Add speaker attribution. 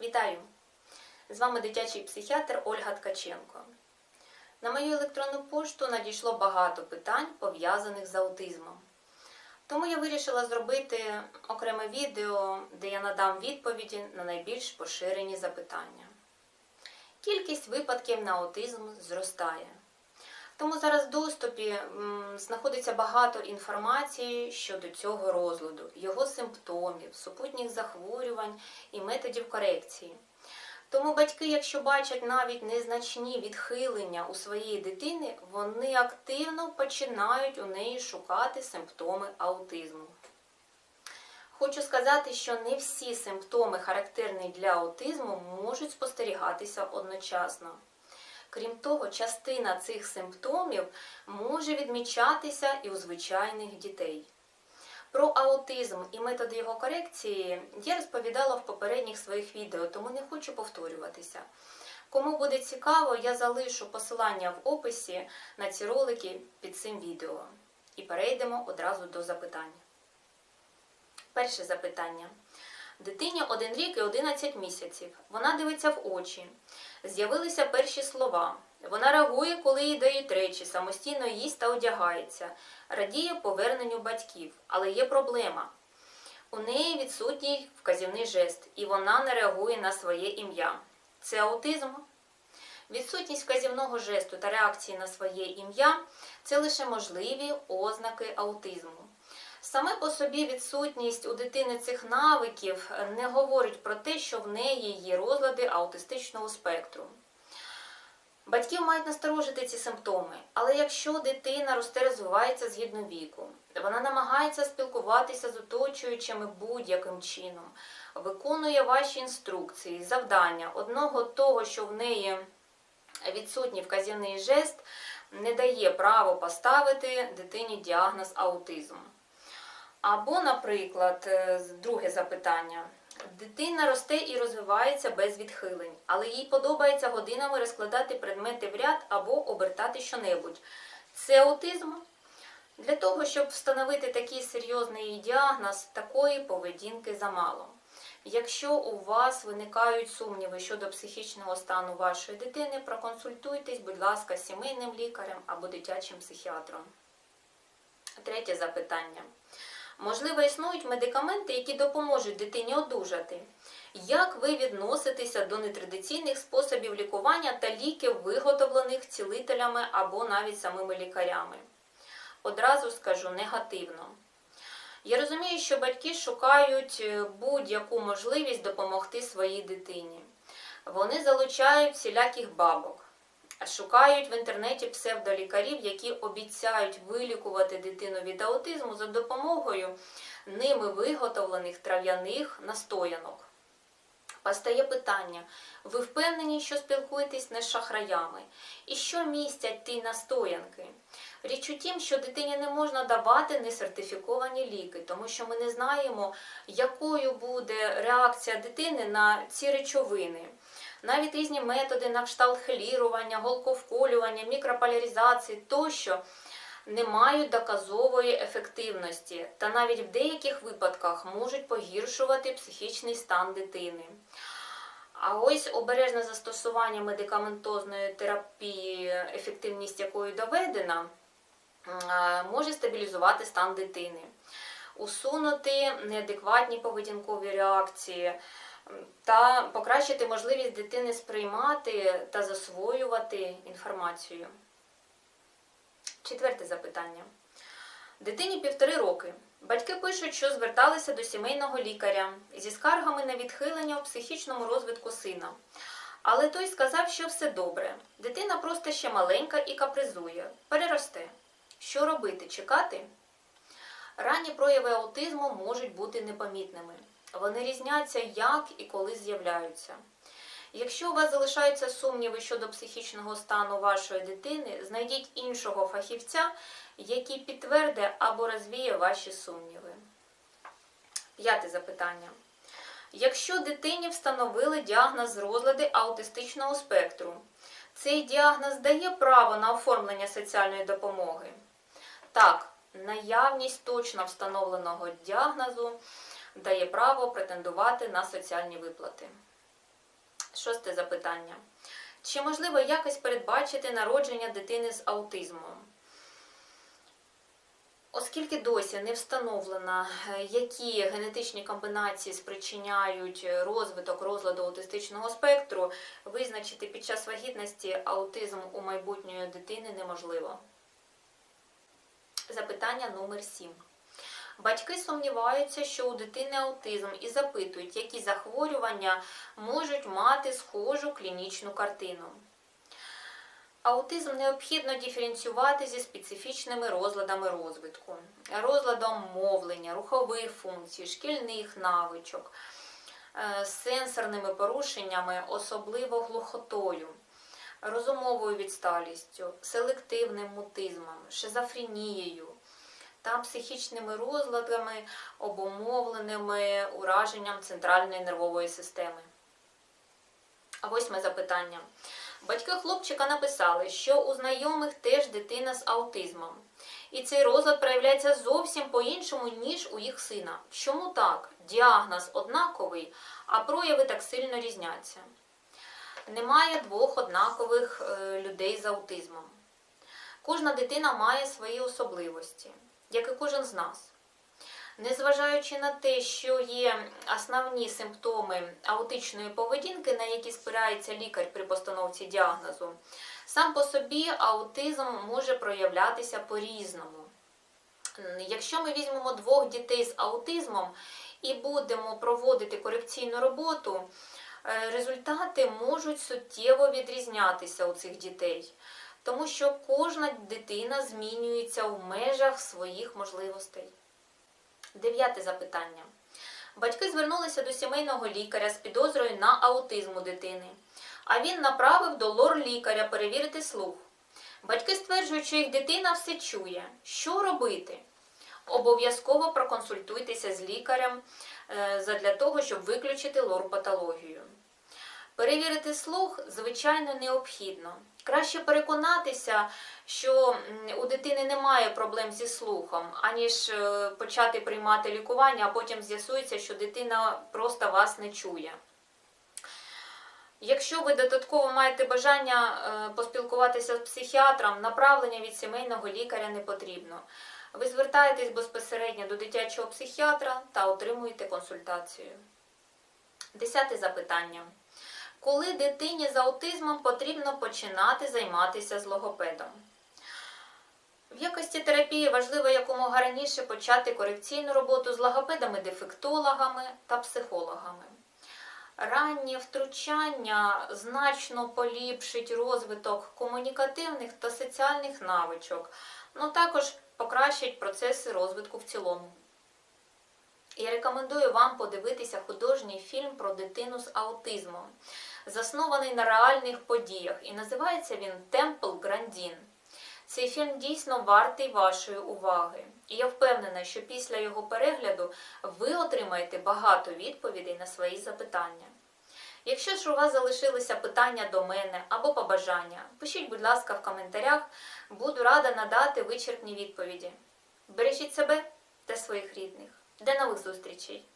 Speaker 1: Вітаю! З вами дитячий психіатр Ольга Ткаченко. На мою електронну пошту надійшло багато питань, пов'язаних з аутизмом. Тому я вирішила зробити окреме відео, де я надам відповіді на найбільш поширені запитання. Кількість випадків на аутизм зростає. Тому зараз в доступі знаходиться багато інформації щодо цього розладу, його симптомів, супутніх захворювань і методів корекції. Тому батьки, якщо бачать навіть незначні відхилення у своєї дитини, вони активно починають у неї шукати симптоми аутизму. Хочу сказати, що не всі симптоми, характерні для аутизму, можуть спостерігатися одночасно. Крім того, частина цих симптомів може відмічатися і у звичайних дітей. Про аутизм і методи його корекції я розповідала в попередніх своїх відео, тому не хочу повторюватися. Кому буде цікаво, я залишу посилання в описі на ці ролики під цим відео. І перейдемо одразу до запитань. Перше запитання. Дитині 1 рік і 11 місяців. Вона дивиться в очі. З'явилися перші слова. Вона реагує, коли їй дають речі, самостійно їсть та одягається, радіє поверненню батьків, але є проблема. У неї відсутній вказівний жест, і вона не реагує на своє ім'я. Це аутизм. Відсутність вказівного жесту та реакції на своє ім'я це лише можливі ознаки аутизму. Саме по собі відсутність у дитини цих навиків не говорить про те, що в неї є розлади аутистичного спектру. Батьків мають насторожити ці симптоми, але якщо дитина росте, розвивається згідно віку, вона намагається спілкуватися з оточуючими будь-яким чином, виконує ваші інструкції, завдання одного того, що в неї відсутній вказівний жест, не дає право поставити дитині діагноз аутизм. Або, наприклад, е, друге запитання. Дитина росте і розвивається без відхилень, але їй подобається годинами розкладати предмети в ряд або обертати щонебудь. Це аутизм? Для того, щоб встановити такий серйозний діагноз, такої поведінки замало. Якщо у вас виникають сумніви щодо психічного стану вашої дитини, проконсультуйтесь, будь ласка, з сімейним лікарем або дитячим психіатром. Третє запитання. Можливо, існують медикаменти, які допоможуть дитині одужати. Як ви відноситеся до нетрадиційних способів лікування та ліків, виготовлених цілителями або навіть самими лікарями? Одразу скажу негативно. Я розумію, що батьки шукають е, будь-яку можливість допомогти своїй дитині. Вони залучають всіляких бабок. Шукають в інтернеті псевдолікарів, які обіцяють вилікувати дитину від аутизму за допомогою ними виготовлених трав'яних настоянок. Постає питання: ви впевнені, що спілкуєтесь не з шахраями? І що містять ті настоянки? Річ у тім, що дитині не можна давати несертифіковані ліки, тому що ми не знаємо, якою буде реакція дитини на ці речовини. Навіть різні методи на кшталт хелірування, голковколювання, мікрополяризації тощо не мають доказової ефективності та навіть в деяких випадках можуть погіршувати психічний стан дитини. А ось обережне застосування медикаментозної терапії, ефективність якої доведена, може стабілізувати стан дитини, усунути неадекватні поведінкові реакції та покращити можливість дитини сприймати та засвоювати інформацію. Четверте запитання. Дитині півтори роки. Батьки пишуть, що зверталися до сімейного лікаря зі скаргами на відхилення у психічному розвитку сина. Але той сказав, що все добре. Дитина просто ще маленька і капризує, переросте. Що робити? Чекати? Ранні прояви аутизму можуть бути непомітними. Вони різняться, як і коли з'являються. Якщо у вас залишаються сумніви щодо психічного стану вашої дитини, знайдіть іншого фахівця, який підтвердить або розвіє ваші сумніви. П'яте запитання. Якщо дитині встановили діагноз розлади аутистичного спектру, цей діагноз дає право на оформлення соціальної допомоги? Так, наявність точно встановленого діагнозу дає право претендувати на соціальні виплати. Шосте запитання. Чи можливо якось передбачити народження дитини з аутизмом? Оскільки досі не встановлено, е, які генетичні комбінації спричиняють розвиток розладу аутистичного спектру, визначити під час вагітності аутизм у майбутньої дитини неможливо. Запитання номер 7. Батьки сумніваються, що у дитини аутизм і запитують, які захворювання можуть мати схожу клінічну картину. Аутизм необхідно диференціювати зі специфічними розладами розвитку, розладом мовлення, рухових функцій, шкільних навичок, е, сенсорними порушеннями, особливо глухотою, розумовою відсталістю, селективним мутизмом, шизофренією та психічними розладами, обумовленими ураженням центральної нервової системи. А восьме запитання. Батьки хлопчика написали, що у знайомих теж дитина з аутизмом. І цей розлад проявляється зовсім по-іншому, ніж у їх сина. Чому так? Діагноз однаковий, а прояви так сильно різняться. Немає двох однакових е, людей з аутизмом. Кожна дитина має свої особливості, як і кожен з нас. Незважаючи на те, що є основні симптоми аутичної поведінки, на які спирається лікар при постановці діагнозу, сам по собі аутизм може проявлятися по-різному. Якщо ми візьмемо двох дітей з аутизмом і будемо проводити корекційну роботу, е, результати можуть суттєво відрізнятися у цих дітей, тому що кожна дитина змінюється у межах своїх можливостей. Дев'яте запитання. Батьки звернулися до сімейного лікаря з підозрою на аутизм у дитини, а він направив до лор-лікаря перевірити слух. Батьки стверджують, що їх дитина все чує. Що робити? Обов'язково проконсультуйтеся з лікарем е, задля того, щоб виключити лор-патологію. Перевірити слух, звичайно, необхідно. Краще переконатися, що у дитини немає проблем зі слухом, аніж е, почати приймати лікування, а потім з'ясується, що дитина просто вас не чує. Якщо ви додатково маєте бажання е, поспілкуватися з психіатром, направлення від сімейного лікаря не потрібно. Ви звертаєтесь безпосередньо до дитячого психіатра та отримуєте консультацію. Десяте запитання. Коли дитині з аутизмом потрібно починати займатися з логопедом? В якості терапії важливо якомога раніше почати корекційну роботу з логопедами-дефектологами та психологами. Раннє втручання значно поліпшить розвиток комунікативних та соціальних навичок, ну також покращить процеси розвитку в цілому. Я рекомендую вам подивитися художній фільм про дитину з аутизмом, заснований на реальних подіях, і називається він Темпл Грандін. Цей фільм дійсно вартий вашої уваги, і я впевнена, що після його перегляду ви отримаєте багато відповідей на свої запитання. Якщо ж у вас залишилися питання до мене або побажання, пишіть, будь ласка, в коментарях, буду рада надати вичерпні відповіді. Бережіть себе та своїх рідних. До нових зустрічей!